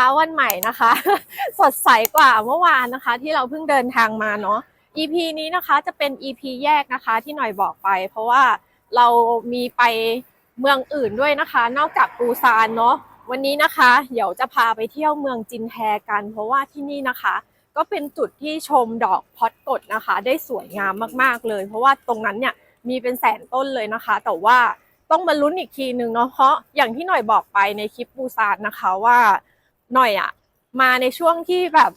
ช้าวันใหม่นะคะ สดใสกว่าเมื่อวานนะคะ ที่เราเพิ่งเดินทางมาเนาะ EP นี้นะคะจะเป็น EP แยกนะคะที่หน่อยบอกไป เพราะว่าเรามีไปเมืองอื่นด้วยนะคะ นอกจากปูซานเนาะวันนี้นะคะ เดี๋ยวจะพาไปเที่ยวเมืองจินแทกัน เพราะว่าที่นี่นะคะ ก็เป็นจุดที่ชมดอกพอดกดนะคะ ได้สวยงามมากๆเลย เพราะว่าตรงนั้นเนี่ยมีเป็นแสนต้นเลยนะคะ แต่ว่าต้องมาลุ้นอีกทีนึงเนาะเพราะอย่างที่หน่อยบอกไปในคลิปปูซานนะคะว่า หน่อยอะมาในช่วงที่แบบ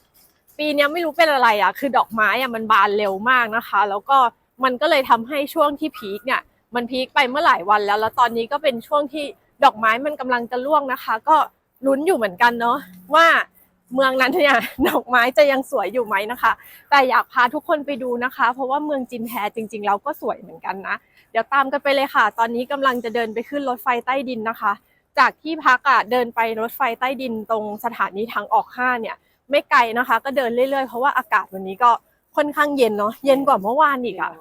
ปีนี้ไม่รู้เป็นอะไรอะคือดอกไม้อะมันบานเร็วมากนะคะ แล้วก็มันก็เลยทำให้ช่วงที่พีคเนี่ย มันพีคไปเมื่อหลายวันแล้ว แล้วตอนนี้ก็เป็นช่วงที่ดอกไม้มันกำลังจะร่วงนะคะ ก็ลุ้นอยู่เหมือนกันเนาะว่าเมืองนั้นเนี่ยดอกไม้จะยังสวยอยู่ไหมนะคะ แต่อยากพาทุกคนไปดูนะคะ เพราะว่าเมืองจินแฮจริงๆแล้วก็สวยเหมือนกันนะ เดี๋ยวตามกันไปเลยค่ะ ตอนนี้กำลังจะเดินไปขึ้นรถไฟใต้ดินนะคะ จากที่พักอะเดินไปรถไฟใต้ดินตรงสถานีทางออกห้าเนี่ยไม่ไกลนะคะ ก็เดินเรื่อยๆ เพราะว่าอากาศวันนี้ก็ค่อนข้างเย็นเนาะเย็นกว่าเมื่อวานอีกอะ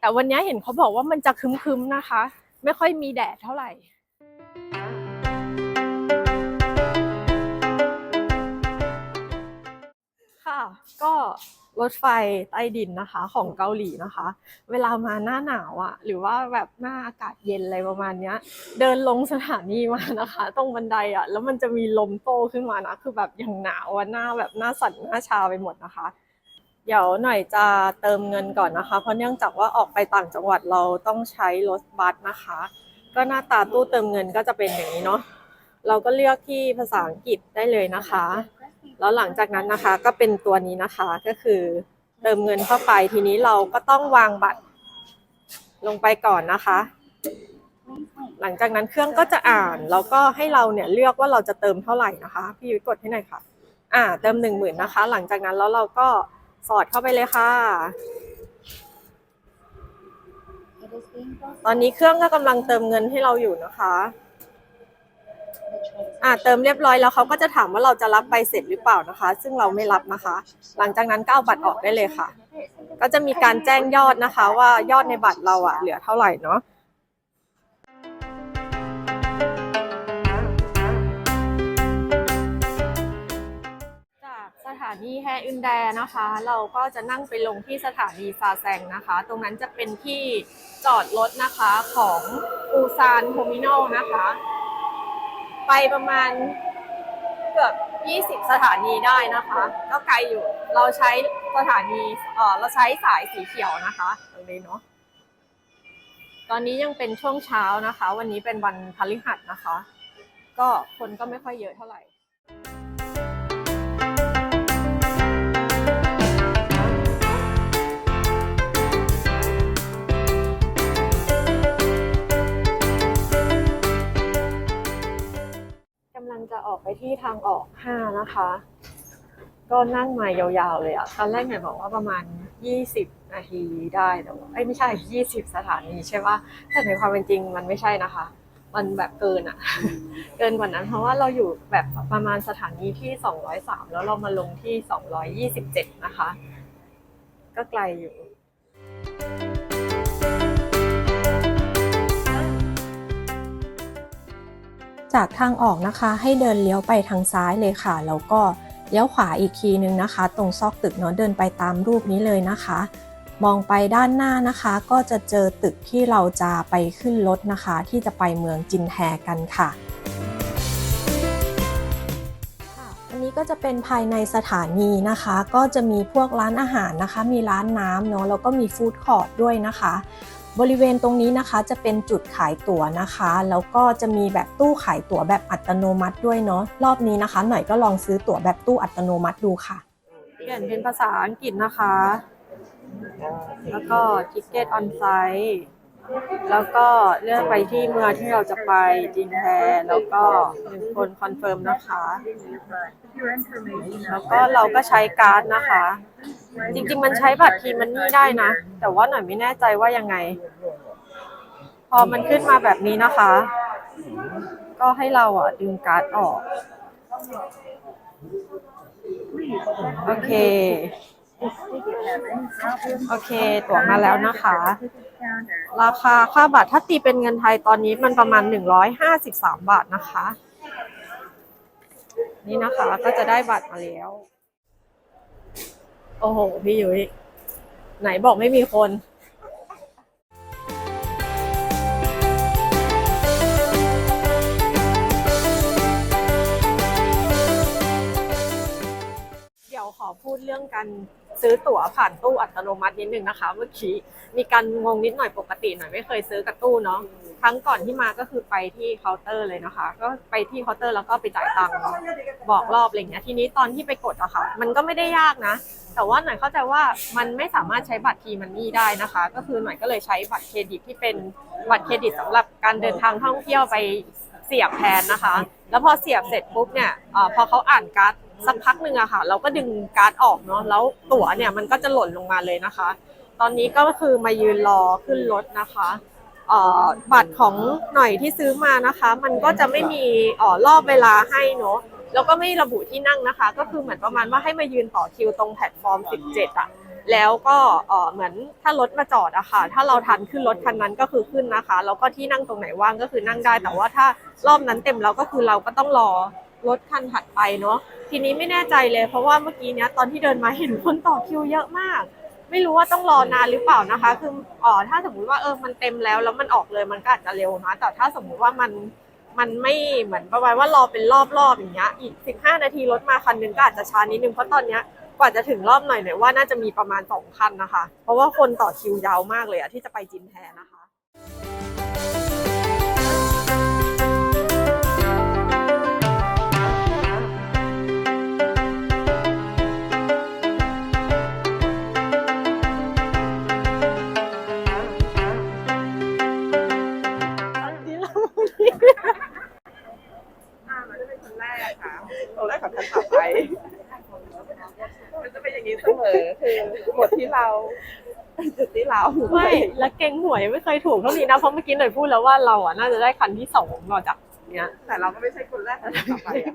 แต่วันนี้เห็นเขาบอกว่ามันจะคึมๆนะคะ ไม่ค่อยมีแดดเท่าไหร่ค่ะก็ รถไฟใต้ดินนะคะ ของเกาหลีนะคะ เวลามาหน้าหนาวอะหรือว่าแบบหน้าอากาศเย็นอะไรประมาณเนี้ย เดินลงสถานีมานะคะ ตรงบันไดอะแล้วมันจะมีลมโตขึ้นมานะ คือแบบอย่างหนาวหน้าแบบหน้าสั่นหน้าชาไปหมดนะคะ เดี๋ยวหน่อยจะเติมเงินก่อนนะคะ เพราะเนื่องจากว่าออกไปต่างจังหวัดเราต้องใช้รถบัสนะคะ ก็หน้าตาตู้เติมเงินก็จะเป็นอย่างนี้เนาะเราก็เลือกที่ภาษาอังกฤษได้เลยนะคะ แล้วหลังจากนั้นนะคะก็เป็นตัวนี้นะคะก็คือเติมเงินเข้าไปทีนี้เราก็ต้องวางบัตรลงไปก่อนนะคะ หลังจากนั้นเครื่องก็จะอ่านแล้วก็ให้เราเนี่ยเลือกว่าเราจะเติมเท่าไหร่นะคะ พี่ยุ้ยกดให้หน่อยค่ะ อ่า เติมหนึ่งหมื่นนะคะ หลังจากนั้นแล้วเราก็สอดเข้าไปเลยค่ะ ตอนนี้เครื่องก็กำลังเติมเงินให้เราอยู่นะคะ อ่าเติมเรียบร้อยแล้วเขาก็จะถามว่าเราจะรับใบเสร็จหรือเปล่านะคะ ซึ่งเราไม่รับนะคะ หลังจากนั้นก็เอาบัตรออกได้เลยค่ะ ก็จะมีการแจ้งยอดนะคะ ว่ายอดในบัตรเราอะเหลือเท่าไหร่เนาะจากสถานีแฮอึนแดนะคะ เราก็จะนั่งไปลงที่สถานีซาแซงนะคะ ตรงนั้นจะเป็นที่จอดรถนะคะของปูซานโทมินอลนะคะ ไปประมาณเกือบ 20 สถานีได้นะคะ ก็ไกลอยู่ เราใช้สถานีเออเราใช้สายสีเขียวนะคะตรงนี้เนาะ ตอนนี้ยังเป็นช่วงเช้านะคะ วันนี้เป็นวันพฤหัสนะคะ ก็คนก็ไม่ค่อยเยอะเท่าไหร่ำลังจะออกไปที่ทางออกห้านะคะ ก็นั่งมายาวๆเลยอะตอนแรกเนี่ยบอกว่าประมาณ20นาทีได้แต่ว่าเอ้ยไม่ใช่20สถานีใช่ปะแต่ในความเป็นจริงมันไม่ใช่นะคะ มันแบบเกินอะเกินกว่านั้นเพราะว่าเราอยู่แบบประมาณสถานีที่203แล้วเรามาลงที่227นะคะ ก็ไกลอยู่ จากทางออกนะคะ ให้เดินเลี้ยวไปทางซ้ายเลยค่ะ แล้วก็เลี้ยวขวาอีกทีนึงนะคะ ตรงซอกตึกเนาะเดินไปตามรูปนี้เลยนะคะ มองไปด้านหน้านะคะ ก็จะเจอตึกที่เราจะไปขึ้นรถนะคะ ที่จะไปเมืองจินแฮกันค่ะอันนี้ก็จะเป็นภายในสถานีนะคะ ก็จะมีพวกร้านอาหารนะคะ มีร้านน้ำเนาะแล้วก็มีฟู้ดคอร์ทด้วยนะคะ บริเวณตรงนี้นะคะจะเป็นจุดขายตั๋วนะคะ แล้วก็จะมีแบบตู้ขายตั๋วแบบอัตโนมัติด้วยเนาะรอบนี้นะคะ หน่อยก็ลองซื้อตั๋วแบบตู้อัตโนมัติดูค่ะ เปลี่ยนเป็นภาษาอังกฤษนะคะ แล้วก็ทิกเก็ตออนไซต์แล้วก็เลือกไปที่เมืองที่เราจะไปจินแฮแล้วก็หนึ่งคนคอนเฟิร์มนะคะ แล้วก็เราก็ใช้การ์ดนะคะ จริง ๆ มันใช้บัตรทีมันนี่ได้นะ แต่ว่าหน่อยไม่แน่ใจว่ายังไง พอมันขึ้นมาแบบนี้นะคะ ก็ให้เราอะดึงการ์ดออก โอเค โอเค ตั๋วมาแล้วนะคะ ราคาค่าบัตรถ้าตีเป็นเงินไทยตอนนี้มันประมาณ 153 บาทนะคะ นี่นะคะก็จะได้บัตรมาแล้ว โอ้โห พี่ยุ้ยไหนบอกไม่มีคนเดี๋ยวขอพูดเรื่องการซื้อตั๋วผ่านตู้อัตโนมัตินิดนึงนะคะ เมื่อกี้มีการงงนิดหน่อยปกติหน่อยไม่เคยซื้อกับตู้เนาะครั้งก่อนที่มาก็คือไปที่เคาน์เตอร์เลยนะคะ ก็ไปที่เคาน์เตอร์แล้วก็ไปจ่ายตังค์บอกรอบอะไรเงี้ยทีนี้ตอนที่ไปกดอะค่ะ มันก็ไม่ได้ยากนะ แต่ว่าหน่อยเข้าใจว่ามันไม่สามารถใช้บัตรทีมันนี่ได้นะคะ ก็คือหน่อยก็เลยใช้บัตรเครดิตที่เป็นบัตรเครดิตสำหรับการเดินทางท่องเที่ยวไปเสียบแทนนะคะ แล้วพอเสียบเสร็จปุ๊บเนี่ยอพอเขาอ่านการ์ดสักพักหนึ่งอะค่ะ เราก็ดึงการ์ดออกเนาะแล้วตั๋วเนี่ยมันก็จะหล่นลงมาเลยนะคะ ตอนนี้ก็คือมายืนรอขึ้นรถนะคะบัตรของหน่อยที่ซื้อมานะคะ มันก็จะไม่มีเอ่อรอบเวลาให้เนาะ แล้วก็ไม่ระบุที่นั่งนะคะ ก็คือเหมือนประมาณว่าให้มายืนต่อคิวตรงแพลตฟอร์ม 17อะแล้วก็เออเหมือนถ้ารถมาจอดอะค่ะ ถ้าเราทันขึ้นรถคันนั้นก็คือขึ้นนะคะ แล้วก็ที่นั่งตรงไหนว่างก็คือนั่งได้ แต่ว่าถ้ารอบนั้นเต็มแล้วก็คือเราก็ต้องรอรถคันถัดไปเนาะ ทีนี้ไม่แน่ใจเลยเพราะว่าเมื่อกี้เนี้ยตอนที่เดินมาเห็นคนต่อคิวเยอะมาก ไม่รู้ว่าต้องรอนานหรือเปล่านะคะ คือเอ๋อถ้าสมมุติว่าเออมันเต็มแล้วแล้วมันออกเลยมันก็อาจจะเร็วนะ แต่ถ้าสมมุติว่ามัน มันไม่เหมือนประมาณว่ารอเป็นรอบๆอย่างเงี้ยอีก 15 นาทีรถมาคันหนึงก็อาจจะช้านิดนึงเพราะตอนเนี้ยกว่าจะถึงรอบหน่อยเนี่ยว่าน่าจะมีประมาณสองคันนะคะ เพราะว่าคนต่อคิวยาวมากเลยอะที่จะไปจินแทนะคะ เราไม่แล้วเก่งหวยไม่เคยถูกเท่านี้นะเพราะเมื่อกี้หน่อยพูดแล้วว่าเราอะน่าจะได้คันที่สองต่อจากเนี้ย แต่เราก็ไม่ใช่คนแรกของท่านต่อไปอะ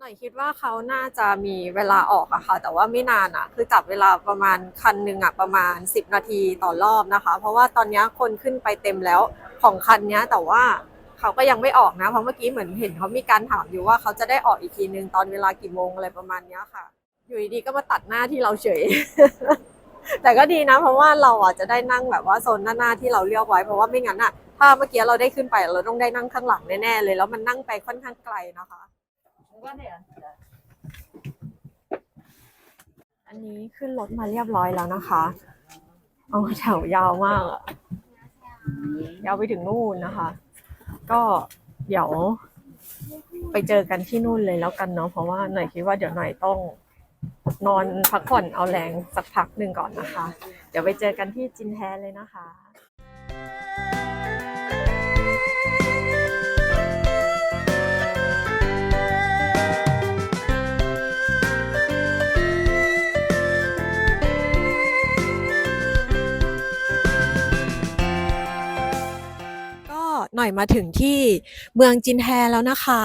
หน่อยคิดว่าเขาน่าจะมีเวลาออกอะค่ะ แต่ว่าไม่นานอะคือจับเวลาประมาณคันหนึ่งอะประมาณ 10 นาทีต่อรอบนะคะ เพราะว่าตอนนี้คนขึ้นไปเต็มแล้วของคันเนี้ยแต่ว่าเขาก็ยังไม่ออกนะ เพราะเมื่อกี้เหมือนเห็นเขามีการถามอยู่ว่าเขาจะได้ออกอีกทีนึงตอนเวลากี่โมงอะไรประมาณเนี้ยค่ะ อยู่ดีๆก็มาตัดหน้าที่เราเฉย แต่ก็ดีนะ เพราะว่าเราอะจะได้นั่งแบบว่าโซนหน้าๆที่เราเลือกไว้เพราะว่าไม่งั้นอะถ้าเมื่อกี้เราได้ขึ้นไปเราต้องได้นั่งข้างหลังแน่ๆเลยแล้วมันนั่งไปค่อนข้างไกลนะคะ อันนี้ขึ้นรถมาเรียบร้อยแล้วนะคะเอาแถวยาวมากอะยาวไปถึงนู่นนะคะ ก็เดี๋ยวไปเจอกันที่นู่นเลยแล้วกันเนาะเพราะว่าหน่อยคิดว่าเดี๋ยวหน่อยต้อง นอนพักผ่อนเอาแรงสักพักหนึ่งก่อนนะคะ เดี๋ยวไปเจอกันที่จินแทเลยนะคะ น่อยมาถึงที่เมืองจินแฮแล้วนะคะ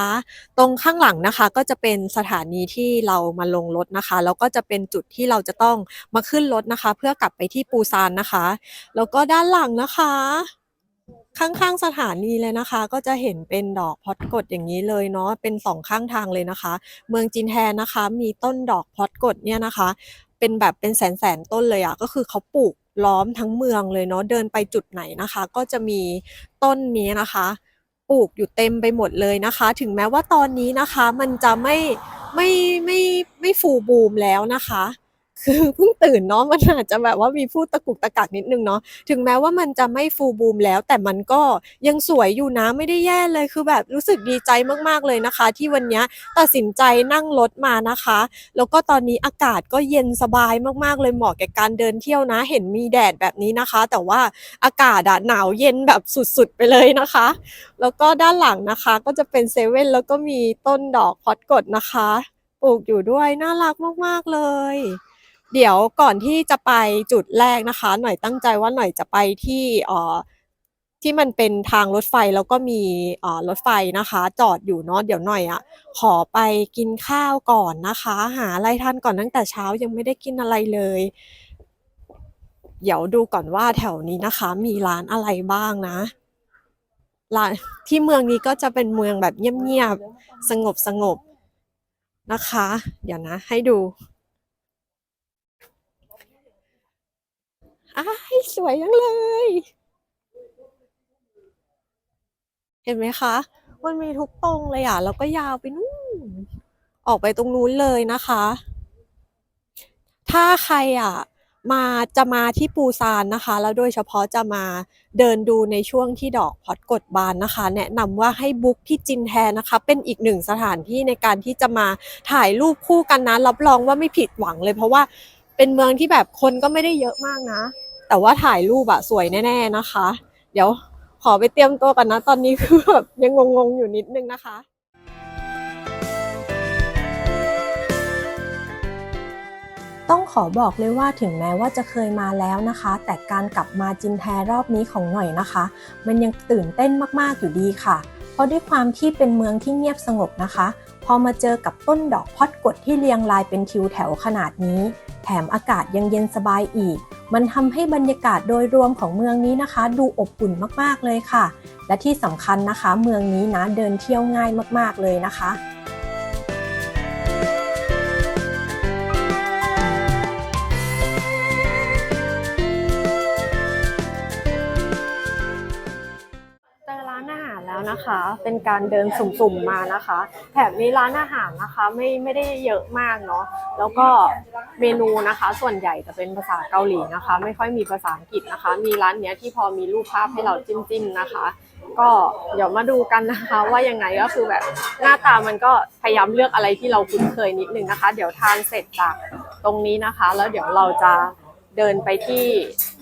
ตรงข้างหลังนะคะก็จะเป็นสถานีที่เรามาลงรถนะคะ แล้วก็จะเป็นจุดที่เราจะต้องมาขึ้นรถนะคะ เพื่อกลับไปที่ปูซานนะคะ แล้วก็ด้านหลังนะคะ ข้างๆสถานีเลยนะคะ ก็จะเห็นเป็นดอกพอดกดอย่างนี้เลยเนาะเป็นสองข้างทางเลยนะคะ เมืองจินแฮนะคะ มีต้นดอกพอดกดเนี่ยนะคะ เป็นแบบเป็นแสนๆต้นเลยอะ่ะก็คือเขาปลูก ล้อมทั้งเมืองเลยเนาะเดินไปจุดไหนนะคะ ก็จะมีต้นนี้นะคะปลูกอยู่เต็มไปหมดเลยนะคะ ถึงแม้ว่าตอนนี้นะคะ มันจะไม่ไม่ไม่ไม่ฟูบูมแล้วนะคะ คือเพิ่งตื่นเนาะมันอาจจะแบบว่ามีพูดตะกุกตะกักนิดนึงเนาะถึงแม้ว่ามันจะไม่ฟูบูมแล้ว แต่มันก็ยังสวยอยู่นะไม่ได้แย่เลยคือแบบรู้สึกดีใจมากๆเลยนะคะ ที่วันนี้ตัดสินใจนั่งรถมานะคะ แล้วก็ตอนนี้อากาศก็เย็นสบายมากๆเลยเหมาะแก่การเดินเที่ยวนะ เห็นมีแดดแบบนี้นะคะ แต่ว่าอากาศอะหนาวเย็นแบบสุดๆไปเลยนะคะ แล้วก็ด้านหลังนะคะก็จะเป็นเซเว่นแล้วก็มีต้นดอกพอดกดนะคะ ปลูกอยู่ด้วยน่ารักมากๆเลย เดี๋ยวก่อนที่จะไปจุดแรกนะคะ หน่อยตั้งใจว่าหน่อยจะไปที่อ่อที่มันเป็นทางรถไฟแล้วก็มีอ่อรถไฟนะคะ จอดอยู่เนาะเดี๋ยวหน่อยอะ ขอไปกินข้าวก่อนนะคะ หาอะไรทานก่อนตั้งแต่เช้ายังไม่ได้กินอะไรเลย เดี๋ยวดูก่อนว่าแถวนี้นะคะ มีร้านอะไรบ้างนะร้านที่เมืองนี้ก็จะเป็นเมืองแบบเงียบๆสงบสงบนะคะ เดี๋ยวนะ ให้ดู อ้ายสวยจังเลย เห็นไหมคะ มันมีทุกตรงเลยอะ แล้วก็ยาวไปนู่น ออกไปตรงนู้นเลยนะคะ ถ้าใครอะ มาจะมาที่ปูซานนะคะ แล้วโดยเฉพาะจะมาเดินดูในช่วงที่ดอกพอดกดบานนะคะ แนะนำว่าให้บุ๊กที่จินแทนะคะ เป็นอีกหนึ่งสถานที่ในการที่จะมาถ่ายรูปคู่กันนะ รับรองว่าไม่ผิดหวังเลยเพราะว่าเป็นเมืองที่แบบคนก็ไม่ได้เยอะมากนะ แต่ว่าถ่ายรูปอะสวยแน่ ๆนะคะ เดี๋ยวขอไปเตรียมตัวกันนะ ตอนนี้คือแบบยังงงๆอยู่นิดนึงนะคะต้องขอบอกเลยว่าถึงแม้ว่าจะเคยมาแล้วนะคะ แต่การกลับมาจินแทรอบนี้ของหน่อยนะคะ มันยังตื่นเต้นมากๆอยู่ดีค่ะ เพราะด้วยความที่เป็นเมืองที่เงียบสงบนะคะ พอมาเจอกับต้นดอกพอดกดที่เรียงรายเป็นทิวแถวขนาดนี้ แถมอากาศยังเย็นสบายอีก มันทำให้บรรยากาศโดยรวมของเมืองนี้นะคะ ดูอบอุ่นมากๆเลยค่ะ และที่สำคัญนะคะ เมืองนี้นะเดินเที่ยวง่ายมากๆเลยนะคะานอาหารแล้วนะคะ เป็นการเดินสุ่มๆมานะคะ แถบนี้ร้านอาหารนะคะไม่ไม่ได้เยอะมากเนาะ แล้วก็เมนูนะคะ ส่วนใหญ่จะเป็นภาษาเกาหลีนะคะ ไม่ค่อยมีภาษาอังกฤษนะคะ มีร้านเนี้ยที่พอมีรูปภาพให้เราจิ้มๆนะคะ ก็เดี๋ยวมาดูกันนะคะว่ายังไงก็คือแบบหน้าตามันก็พยายามเลือกอะไรที่เราคุ้นเคยนิดนึงนะคะ เดี๋ยวทานเสร็จจากตรงนี้นะคะ แล้วเดี๋ยวเราจะเดินไปที่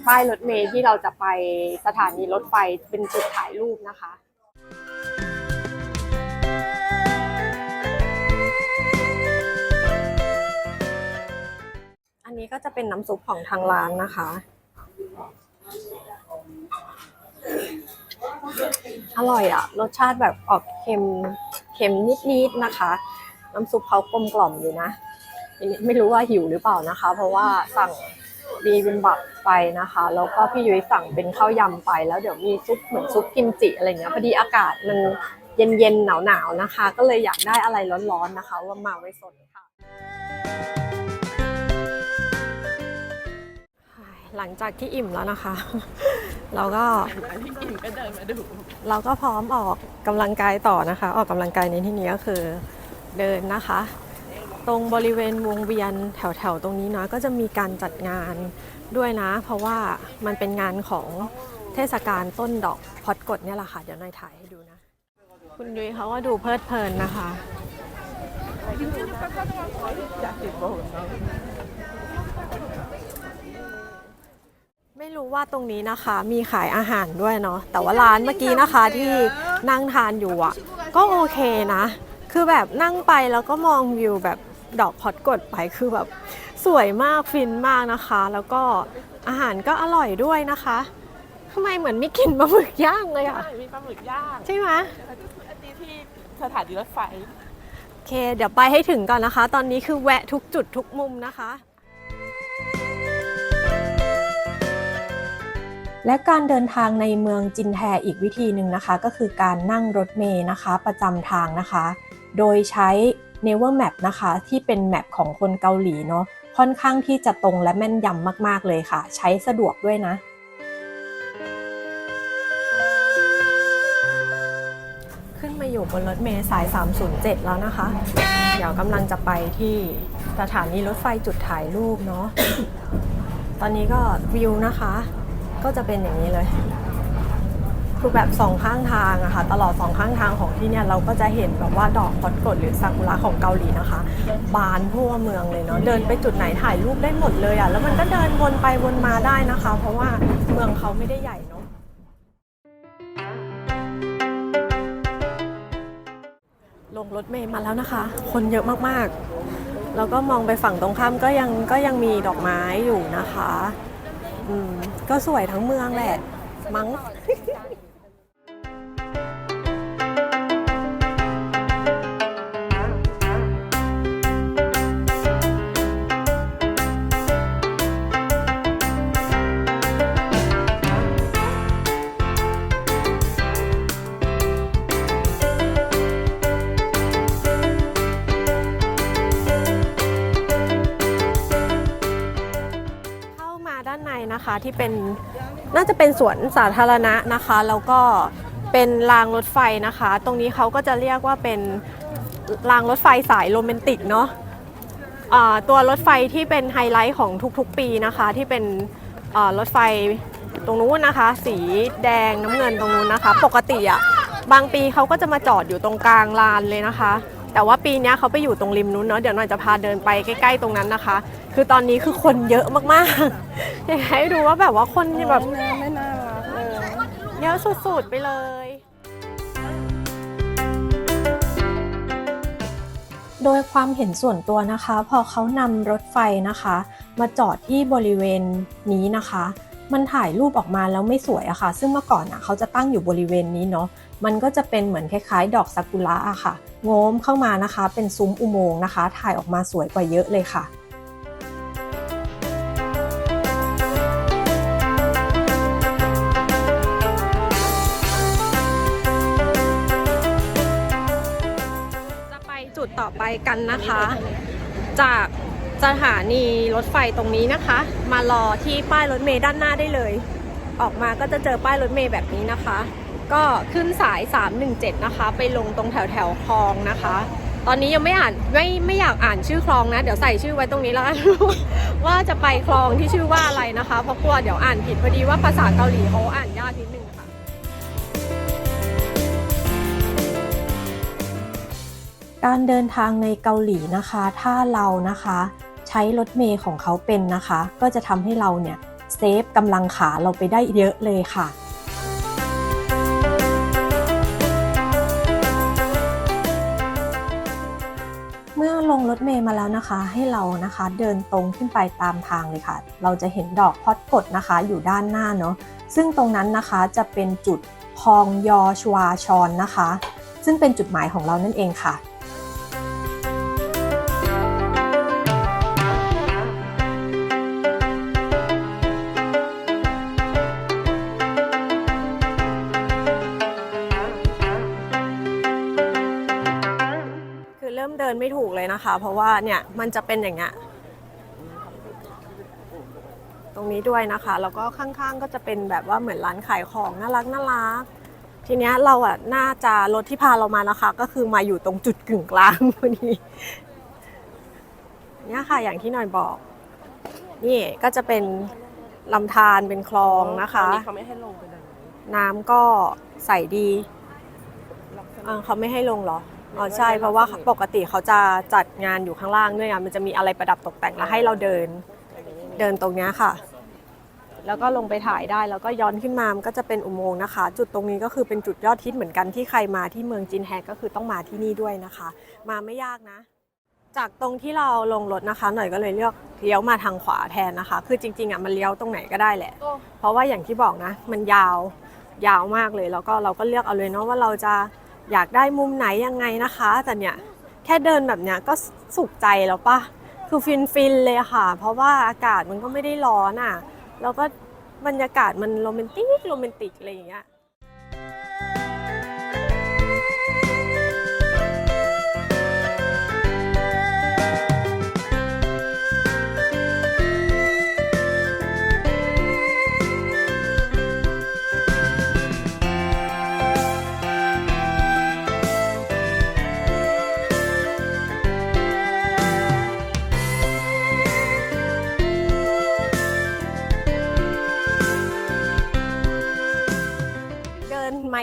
ป้ายรถเมล์ที่เราจะไปสถานีรถไฟเป็นจุดถ่ายรูปนะคะอันนี้ก็จะเป็นน้ำซุปของทางร้านนะคะ อร่อยอะรสชาติแบบออกเค็มเค็มนิดๆนะคะ น้ำซุปเขากลมกล่อมอยู่นะทีนี้ไม่รู้ว่าหิวหรือเปล่านะคะ เพราะว่าสั่ง ดีบิมบับไปนะคะ แล้วก็พี่ยุ้ยสั่งเป็นข้าวยำไป แล้วเดี๋ยวมีซุปเหมือนซุปกิมจิอะไรเงี้ยพอดีอากาศมันเย็นๆหนาวๆนะคะ ก็เลยอยากได้อะไรร้อนๆนะคะ ว่ามาไว้สดค่ะหลังจากที่อิ่มแล้วนะคะ เราก็อันที่กินก็เดินมาดูเราก็พร้อมออกกำลังกายต่อนะคะ ออกกำลังกายในที่นี้ก็คือเดินนะคะ ตรงบริเวณวงเวียนแถวๆตรงนี้นะก็จะมีการจัดงานด้วยนะ เพราะว่ามันเป็นงานของเทศกาลต้นดอกพอดกดเนี่ยแหละค่ะ เดี๋ยวนายถ่ายให้ดูนะ คุณยุ้ยเขาก็ดูเพลิดเพลินนะคะอยากติดโบว์เนาะไม่รู้ว่าตรงนี้นะคะมีขายอาหารด้วยเนาะแต่ว่าร้านเมื่อกี้นะคะที่นั่งทานอยู่อะ ก็โอเคนะ คือแบบนั่งไปแล้วก็มองวิวแบบ ดอกพอดกดไปคือแบบสวยมากฟินมากนะคะ แล้วก็อาหารก็อร่อยด้วยนะคะทำไมเหมือนมีกลิ่นปลาหมึกย่างเลยอะใช่มีปลาหมึกย่างใช่ไหมอันนี้ที่สถานีรถไฟโอเค เดี๋ยวไปให้ถึงก่อนนะคะ ตอนนี้คือแวะทุกจุดทุกมุมนะคะและการเดินทางในเมืองจินแทอีกวิธีหนึ่งนะคะ ก็คือการนั่งรถเมล์นะคะ ประจำทางนะคะ โดยใช้ Never Map นะคะ ที่เป็นแมปของคนเกาหลีเนาะค่อนข้างที่จะตรงและแม่นยำมากๆเลยค่ะ ใช้สะดวกด้วยนะขึ้นมาอยู่บนรถเมล์สาย 307 แล้วนะคะ เดี๋ยวกำลังจะไปที่สถานีรถไฟจุดถ่ายรูปเนาะ ตอนนี้ก็วิวนะคะ ก็จะเป็นอย่างนี้เลย คือแบบสองข้างทางอะค่ะตลอดสองข้างทางของที่เนี่ยเราก็จะเห็นแบบว่าดอกพอดกดหรือซากุระของเกาหลีนะคะ บานทั่วเมืองเลยเนาะเดินไปจุดไหนถ่ายรูปได้หมดเลยอะแล้วมันก็เดินวนไปวนมาได้นะคะ เพราะว่าเมืองเขาไม่ได้ใหญ่เนาะลงรถเมล์มาแล้วนะคะ คนเยอะมากๆ แล้วก็มองไปฝั่งตรงข้ามก็ยังก็ยังมีดอกไม้อยู่นะคะ อืม ก็สวยทั้งเมืองแหละ มั้ง ที่เป็นน่าจะเป็นสวนสาธารณะนะคะ แล้วก็เป็นรางรถไฟนะคะ ตรงนี้เขาก็จะเรียกว่าเป็นรางรถไฟสายโรแมนติกเนาะอ่าตัวรถไฟที่เป็นไฮไลท์ของทุกๆปีนะคะ ที่เป็นรถไฟตรงนู้นนะคะ สีแดงน้ำเงินตรงนู้นนะคะ ปกติอะบางปีเขาก็จะมาจอดอยู่ตรงกลางลานเลยนะคะ แต่ว่าปีเนี้ยเขาไปอยู่ตรงริมนู้นเนาะเดี๋ยวหน่อยจะพาเดินไปใกล้ ๆ ตรงนั้นนะคะ คือตอนนี้คือคนเยอะมากๆอยากให้ดูว่าแบบว่าคนแบบไม่น่ารักเลยเยอะสุดๆไปเลย โดยความเห็นส่วนตัวนะคะ พอเขานำรถไฟนะคะ มาจอดที่บริเวณนี้นะคะ มันถ่ายรูปออกมาแล้วไม่สวยอะค่ะ ซึ่งเมื่อก่อนอะเขาจะตั้งอยู่บริเวณนี้เนาะมันก็จะเป็นเหมือนคล้ายๆ ดอกซากุระอะค่ะโง้มเข้ามานะคะ เป็นซุ้มอุโมงค์นะคะ ถ่ายออกมาสวยกว่าเยอะเลยค่ะจะไปจุดต่อไปกันนะคะ จาก สถานีรถไฟตรงนี้นะคะ มารอที่ป้ายรถเมย์ด้านหน้าได้เลย ออกมาก็จะเจอป้ายรถเมย์แบบนี้นะคะ ก็ขึ้นสาย 317 นะคะ ไปลงตรงแถวแถวคลองนะคะ ตอนนี้ยังไม่อ่านไม่ไม่อยากอ่านชื่อคลองนะ เดี๋ยวใส่ชื่อไว้ตรงนี้แล้วกันว่าจะไปคลองที่ชื่อว่าอะไรนะคะ เพราะกลัวเดี๋ยวอ่านผิดพอดีว่าภาษาเกาหลีเขาอ่านยากนิดนึงค่ะการเดินทางในเกาหลีนะคะ ถ้าเรานะคะ ช้รถเมล์ของเขาเป็นนะคะ ก็จะทำให้เราเนี่ยเซฟกำลังขาเราไปได้เยอะเลยค่ะเมื่อลงรถเมล์มาแล้วนะคะ ให้เรานะคะเดินตรงขึ้นไปตามทางเลยค่ะ เราจะเห็นดอกพอดกดนะคะอยู่ด้านหน้าเนาะซึ่งตรงนั้นนะคะจะเป็นจุดพองยอชวาชอนนะคะ ซึ่งเป็นจุดหมายของเรานั่นเองค่ะ เลยนะคะเพราะว่าเนี่ยมันจะเป็นอย่างเงี้ยตรงนี้ด้วยนะคะ แล้วก็ข้างๆก็จะเป็นแบบว่าเหมือนร้านขายของน่ารักน่ารัก ทีเนี้ยเราอะน่าจะรถที่พาเรามานะคะ ก็คือมาอยู่ตรงจุดกึ่งกลางพอดีเนี่ยค่ะอย่างที่หน่อยบอก นี่ก็จะเป็นลำธารเป็นคลองนะคะตอนนี้เขาไม่ให้ลงไปเลยน้ำก็ใสดีอ่าเขาไม่ให้ลงเหรอ อ๋อใช่เพราะว่าปกติเขาจะจัดงานอยู่ข้างล่างด้วยไงมันจะมีอะไรประดับตกแต่งแล้วให้เราเดินเดินตรงเนี้ยค่ะ แล้วก็ลงไปถ่ายได้แล้วก็ย้อนขึ้นมามันก็จะเป็นอุโมงค์นะคะ จุดตรงนี้ก็คือเป็นจุดยอดฮิตเหมือนกันที่ใครมาที่เมืองจินแฮก็คือต้องมาที่นี่ด้วยนะคะ มาไม่ยากนะ จากตรงที่เราลงรถนะคะ หน่อยก็เลยเลือกเลี้ยวมาทางขวาแทนนะคะ คือจริงๆอะมันเลี้ยวตรงไหนก็ได้แหละ เพราะว่าอย่างที่บอกนะ มันยาวยาวมากเลยแล้วก็เราก็เลือกเอาเลยเนาะว่าเราจะ อยากได้มุมไหนยังไงนะคะ แต่เนี่ยแค่เดินแบบเนี้ยก็สุขใจแล้วปะคือฟินฟินเลยค่ะ เพราะว่าอากาศมันก็ไม่ได้ร้อนอะ แล้วก็บรรยากาศมันโรแมนติกโรแมนติกอะไรอย่างเงี้ย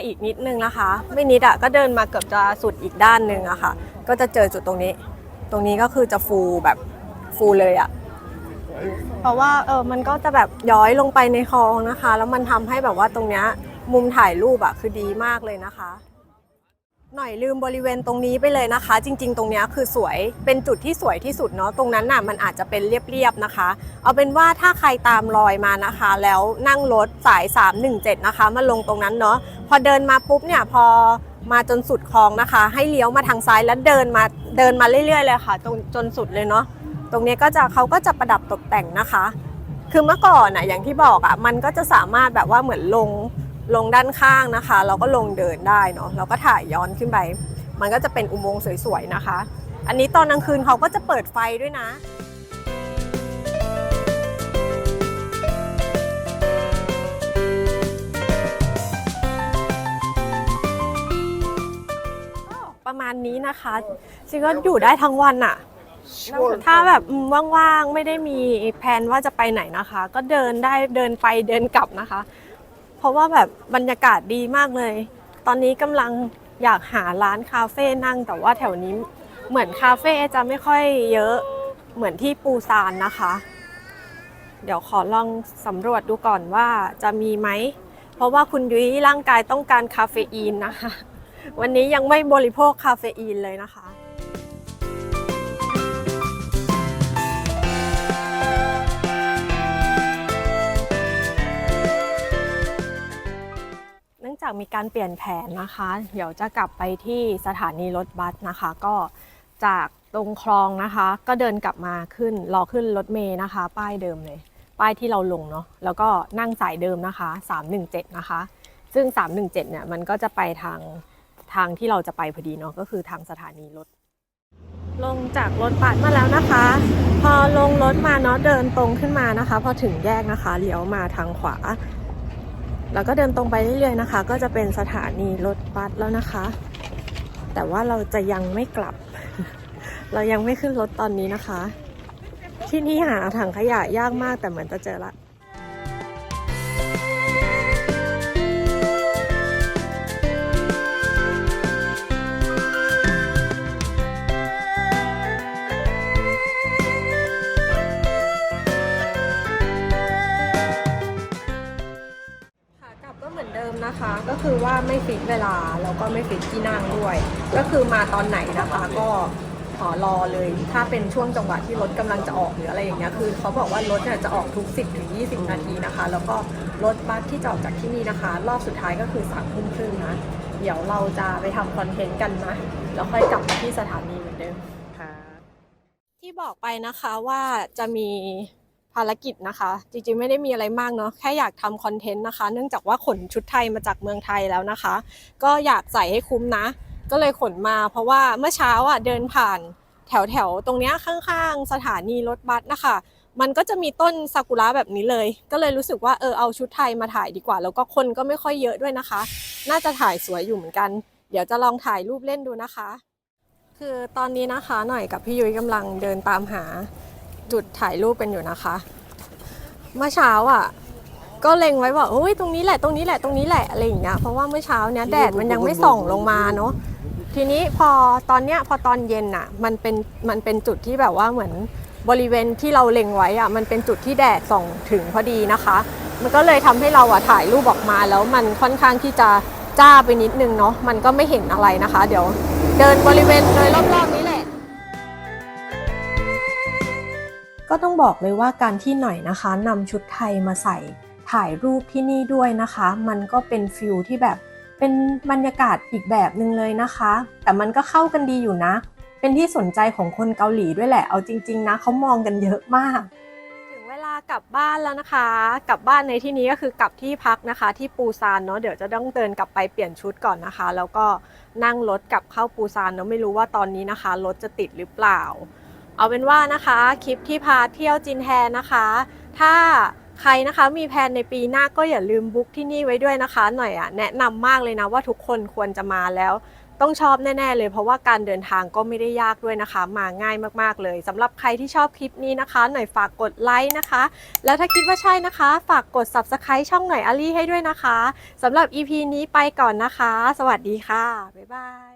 อีกนิดนึงนะคะ ไม่นิดอะก็เดินมาเกือบจะสุดอีกด้านหนึ่งอะค่ะ ก็จะเจอจุดตรงนี้ ตรงนี้ก็คือจะฟูแบบฟูเลยอะเพราะว่าเออมันก็จะแบบย้อยลงไปในคลองนะคะ แล้วมันทำให้แบบว่าตรงเนี้ยมุมถ่ายรูปอะคือดีมากเลยนะคะ หน่อยลืมบริเวณตรงนี้ไปเลยนะคะ จริง ๆ ตรงนี้คือสวยเป็นจุดที่สวยที่สุดเนาะตรงนั้นน่ะมันอาจจะเป็นเรียบๆนะคะ เอาเป็นว่าถ้าใครตามรอยมานะคะ แล้วนั่งรถสาย 317 นะคะ มาลงตรงนั้นเนาะพอเดินมาปุ๊บเนี่ยพอมาจนสุดคลองนะคะ ให้เลี้ยวมาทางซ้ายแล้วเดินมาเดินมาเรื่อยๆเลยค่ะจนจนสุดเลยเนาะตรงนี้ก็จะเขาก็จะประดับตกแต่งนะคะ คือเมื่อก่อนอะอย่างที่บอกอะมันก็จะสามารถแบบว่าเหมือนลง ลงด้านข้างนะคะ เราก็ลงเดินได้เนาะเราก็ถ่ายย้อนขึ้นไป มันก็จะเป็นอุโมงค์สวยๆนะคะ อันนี้ตอนกลางคืนเขาก็จะเปิดไฟด้วยนะประมาณนี้นะคะจริงก็อยู่ได้ทั้งวันอะถ้าแบบว่างๆ ไม่ได้มีแผนว่าจะไปไหนนะคะ ก็เดินได้เดินไปเดินกลับนะคะ เพราะว่าแบบบรรยากาศดีมากเลย ตอนนี้กำลังอยากหาร้านคาเฟ่นั่ง แต่ว่าแถวนี้เหมือนคาเฟ่จะไม่ค่อยเยอะเหมือนที่ปูซานนะคะ เดี๋ยวขอลองสำรวจดูก่อนว่าจะมีไหม เพราะว่าคุณยุ้ยร่างกายต้องการคาเฟอีนนะคะ วันนี้ยังไม่บริโภคคาเฟอีนเลยนะคะากมีการเปลี่ยนแผนนะคะ เดี๋ยวจะกลับไปที่สถานีรถบัสนะคะ ก็จากตรงคลองนะคะ ก็เดินกลับมาขึ้นรอขึ้นรถเมย์นะคะ ป้ายเดิมเลย ป้ายที่เราลงเนาะแล้วก็นั่งสายเดิมนะคะ 317 นะคะ ซึ่ง 317 เนี่ยมันก็จะไปทางทางที่เราจะไปพอดีเนาะก็คือทางสถานีรถ ลงจากรถบัสมาแล้วนะคะ พอลงรถมาเนาะเดินตรงขึ้นมานะคะ พอถึงแยกนะคะเลี้ยวมาทางขวา แล้วก็เดินตรงไปเรื่อยๆนะคะ ก็จะเป็นสถานีรถบัสแล้วนะคะ แต่ว่าเราจะยังไม่กลับ เรายังไม่ขึ้นรถตอนนี้นะคะ ที่นี่หาถังขยะยากมากแต่เหมือนจะเจอละ คือว่าไม่ฟิกเวลาแล้วก็ไม่ฟิกที่นั่งด้วย ก็คือมาตอนไหนนะคะก็ขอรอเลย ถ้าเป็นช่วงจังหวะที่รถกำลังจะออกหรืออะไรอย่างเงี้ยคือเขาบอกว่ารถเนี่ยจะออกทุก 10ถึง20 นาทีนะคะ แล้วก็รถบัสที่จะออกจากที่นี่นะคะ รอบสุดท้ายก็คือ3ามทุ่มครึ่งนะเดี๋ยวเราจะไปทำคอนเทนต์กันนะแล้วค่อยกลับมาที่สถานีเหมือนเดิมค่ะที่บอกไปนะคะว่าจะมี ภารกิจนะคะ จริงๆ ไม่ได้มีอะไรมากเนาะแค่อยากทำคอนเทนต์นะคะ เนื่องจากว่าขนชุดไทยมาจากเมืองไทยแล้วนะคะ ก็อยากใส่ให้คุ้มนะ ก็เลยขนมา เพราะว่าเมื่อเช้าอะเดินผ่านแถวแถวๆตรงเนี้ยข้างๆ สถานีรถบัสนะคะ มันก็จะมีต้นซากุระแบบนี้เลย ก็เลยรู้สึกว่าเออเอาชุดไทยมาถ่ายดีกว่า แล้วก็คนก็ไม่ค่อยเยอะด้วยนะคะ น่าจะถ่ายสวยอยู่เหมือนกัน เดี๋ยวจะลองถ่ายรูปเล่นดูนะคะ คือตอนนี้นะคะหน่อยกับพี่ยุ้ยกำลังเดินตามหา จุดถ่ายรูปกันอยู่นะคะ เมื่อเช้าอะ ก็เล็งไว้ว่าโอ้ยตรงนี้แหละตรงนี้แหละตรงนี้แหละอะไรอย่างเงี้ยเพราะว่าเมื่อเช้าเนี้ยแดดมันยังไม่ส่องลงมาเนาะทีนี้พอตอนเนี้ยพอตอนเย็นอะ มันเป็นมันเป็นจุดที่แบบว่าเหมือนบริเวณที่เราเล็งไว้อะมันเป็นจุดที่แดดส่องถึงพอดีนะคะ มันก็เลยทำให้เราอะถ่ายรูปออกมาแล้วมันค่อนข้างที่จะจ้าไปนิดนึงเนาะมันก็ไม่เห็นอะไรนะคะ เดี๋ยวเดินบริเวณโดยรอบๆนี้แหละ ก็ต้องบอกเลยว่าการที่หน่อยนะคะนำชุดไทยมาใส่ถ่ายรูปที่นี่ด้วยนะคะ มันก็เป็นฟิลที่แบบเป็นบรรยากาศอีกแบบหนึ่งเลยนะคะ แต่มันก็เข้ากันดีอยู่นะ เป็นที่สนใจของคนเกาหลีด้วยแหละ เอาจริง ๆ นะเขามองกันเยอะมาก ถึงเวลากลับบ้านแล้วนะคะ กลับบ้านในที่นี้ก็คือกลับที่พักนะคะ ที่ปูซานเนาะเดี๋ยวจะต้องเดินกลับไปเปลี่ยนชุดก่อนนะคะ แล้วก็นั่งรถกลับเข้าปูซานเนาะไม่รู้ว่าตอนนี้นะคะรถจะติดหรือเปล่า เอาเป็นว่านะคะคลิปที่พาเที่ยวจินแฮนะคะ ถ้าใครนะคะมีแผนในปีหน้าก็อย่าลืมบุ๊กที่นี่ไว้ด้วยนะคะ หน่อยอะแนะนำมากเลยนะว่าทุกคนควรจะมาแล้วต้องชอบแน่ ๆ เลยเพราะว่าการเดินทางก็ไม่ได้ยากด้วยนะคะ มาง่ายมากๆเลยสำหรับใครที่ชอบคลิปนี้นะคะ หน่อยฝากกดไลค์นะคะ แล้วถ้าคิดว่าใช่นะคะ ฝากกด subscribe ช่องหน่อยอาลี่ให้ด้วยนะคะสำหรับ EP นี้ไปก่อนนะคะ สวัสดีค่ะ บ๊ายบาย